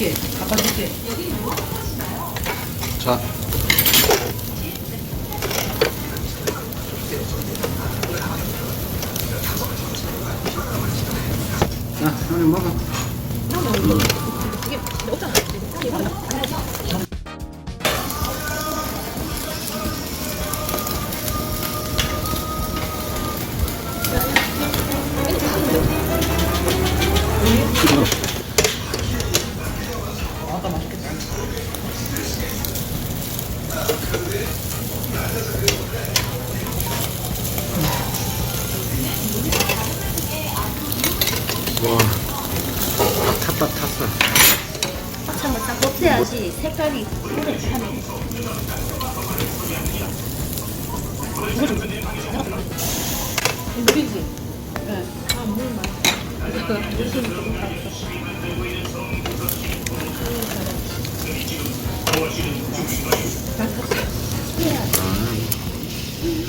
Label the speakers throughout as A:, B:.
A: 줄게. 아빠 줄게.
B: 자. 자, 형님 먹어.
C: 딱 없애야지 색깔이 푸릇하네.
A: 물이지? 네. 아, 물 맛있어.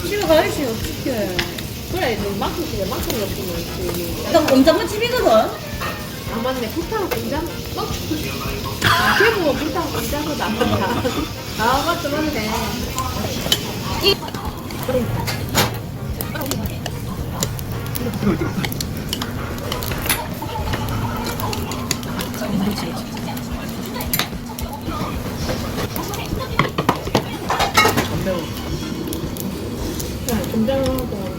A: 집에 가야지, 어떡해. 그래, 너 마트 집에 마트 같은
C: 거나 공장은 집이거든.
A: 아, 맞네. 불타는 공장? 어? 불타는 공장보다 안 많다. 아, 맞다, 맞네. 안 매워. 공장하고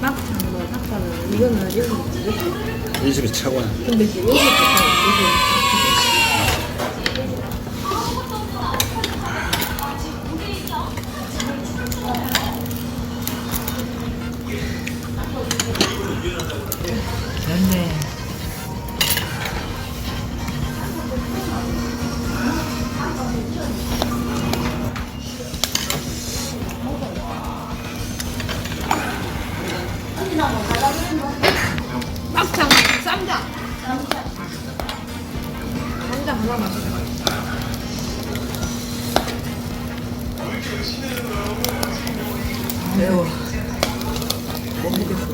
A: 막하는 거랑 삭발은 이거는 여기 이렇게
B: 이 집이 최고야.
A: 근데 이제 여기 있 매워.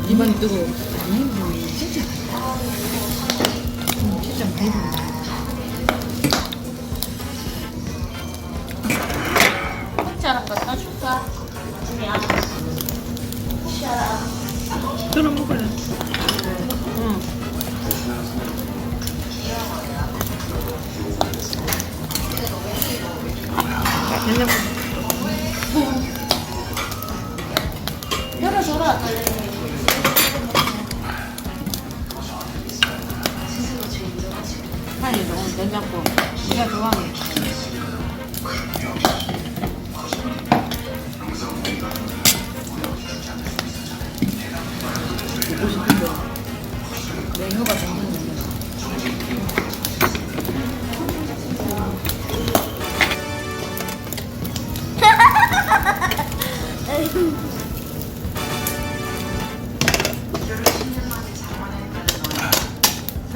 A: 입안이 뜨거워. 아니, 뭐, 진짜. 음, 진짜 배부르다.
C: 혼자랑 갖다 줄까?
A: 저는 먹을래. 그냥
C: 열어줘라.
A: 파이 조금 된장국. 네가 좋아하는. 먹고 싶은데 내 혀가 정말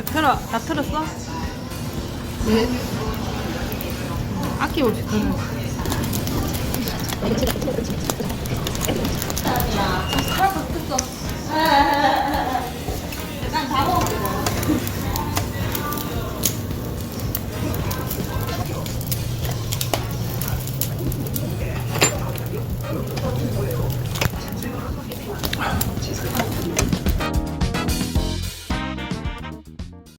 A: 틀어 다 틀었어? 네. 아끼고
C: 붙었어.